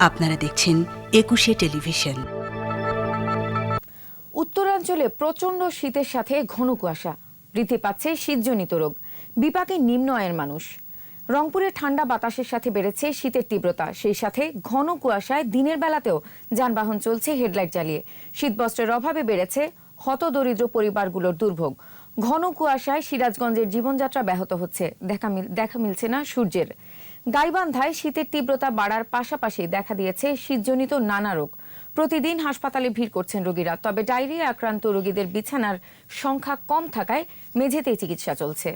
আপনারা দেখছেন একুশে টেলিভিশন। উত্তরাঞ্চলে প্রচণ্ড শীতের সাথে ঘন কুয়াশা। বৃদ্ধি পাচ্ছে শীতজনিত রোগ। বিপাকে নিম্ন আয়ের মানুষ। রংপুরে ঠান্ডা বাতাসের সাথে বেড়েছে শীতের তীব্রতা। সেই সাথে ঘন কুয়াশায় দিনের বেলাতেও যানবাহন চলছে হেডলাইট জ্বালিয়ে। শীতবস্ত্রের অভাবে বেড়েছে হতদরিদ্র পরিবারগুলোর দুর্ভোগ। ঘন কুয়াশায় সিরাজগঞ্জের জীবনযাত্রা ব্যাহত হচ্ছে। দেখা দেখা মিলছে না সূর্যের। গাইবান্ধায় শীতের তীব্রতা বাড়ার পাশাপাশি দেখা দিয়েছে শীতজনিত নানা রোগ। প্রতিদিন হাসপাতালে ভিড় করছেন রোগীরা, তবে ডায়রিয়া আক্রান্ত রোগীদের বিছানার সংখ্যা কম থাকায় মেঝেতেই চিকিৎসা চলছে।